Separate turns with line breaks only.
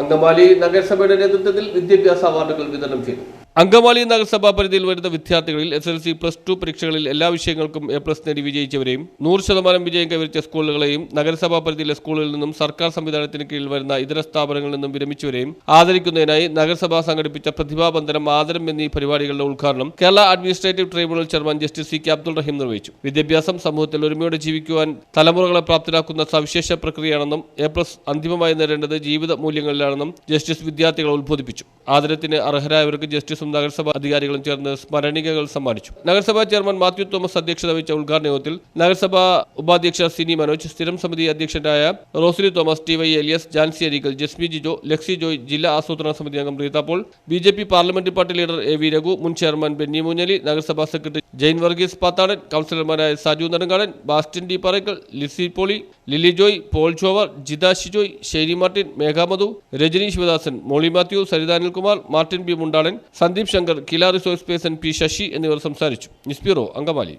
Angamaly നഗരസഭയുടെ നേതൃത്വത്തിൽ വിദ്യാഭ്യാസ അവാർഡുകൾ വിതരണം ചെയ്തു. അങ്കമാലി നഗരസഭാ പരിധിയിൽ വരുന്ന വിദ്യാർത്ഥികളിൽ S L C plus two പരീക്ഷകളിൽ എല്ലാ വിഷയങ്ങൾക്കും എ പ്ലസ് നേടി വിജയിച്ചവരെയും നൂറ് ശതമാനം വിജയം കൈവരിച്ച സ്കൂളുകളെയും നഗരസഭാ പരിധിയിലെ സ്കൂളുകളിൽ നിന്നും സർക്കാർ സംവിധാനത്തിന് കീഴിൽ വരുന്ന ഇതര സ്ഥാപനങ്ങളിൽ നിന്നും വിരമിച്ചവരെയും ആദരിക്കുന്നതിനായി നഗരസഭ സംഘടിപ്പിച്ച പ്രതിഭാബന്ധനം ആദരം എന്നീ പരിപാടികളുടെ ഉദ്ഘാടനം Kerala administrative tribunal chairman justice C K Abdul Rahim നിർവഹിച്ചു. വിദ്യാഭ്യാസം സമൂഹത്തിൽ ഒരുമയോടെ ജീവിക്കുവാൻ തലമുറകളെ പ്രാപ്തരാക്കുന്ന സവിശേഷ പ്രക്രിയയാണെന്നും എ പ്ലസ് അന്തിമമായി നേടേണ്ടത് ജീവിത മൂല്യങ്ങളിലാണെന്നും ജസ്റ്റിസ് വിദ്യാർത്ഥികളെ ഉത്ബോധിപ്പിച്ചു. ആദരത്തിന് അർഹരായവർക്ക് ജസ്റ്റിസും നഗരസഭ അധികാരികളും ചേർന്ന് സ്മരണികകൾ സമ്മാനിച്ചു. നഗരസഭാ ചെയർമാൻ മാത്യു തോമസ് അധ്യക്ഷത വഹിച്ച ഉദ്ഘാടന യോഗത്തിൽ നഗരസഭാ ഉപാധ്യക്ഷ സിനി മനോജ് സ്ഥിരം സമിതി അധ്യക്ഷനായ Rosily Thomas T Y Elias Jancy Arikal Jesme Jijo Lexie Joy ജില്ലാ ആസൂത്രണ സമിതി അംഗം Reetha Paul B J P parliamentary party leader A V Raghu മുൻ ചെയർമാൻ ബെന്നി മുഞ്ഞലി നഗരസഭാ secretary Jain Varghese Pathadan കൌൺസിലർമാരായ Saju Nedungadan Bastin D Parackal Lissy Poly Lily Joy Paul Chovar Jitha Shijoy Shainy Martin Meghamadhu Rajani Sivadasan Molly Mathew Saritha Anilkumar Martin B Mundalan Sandeep Shankar Kila resource person P Sasi എന്നിവർ സംസാരിച്ചു. News bureau Angamaly.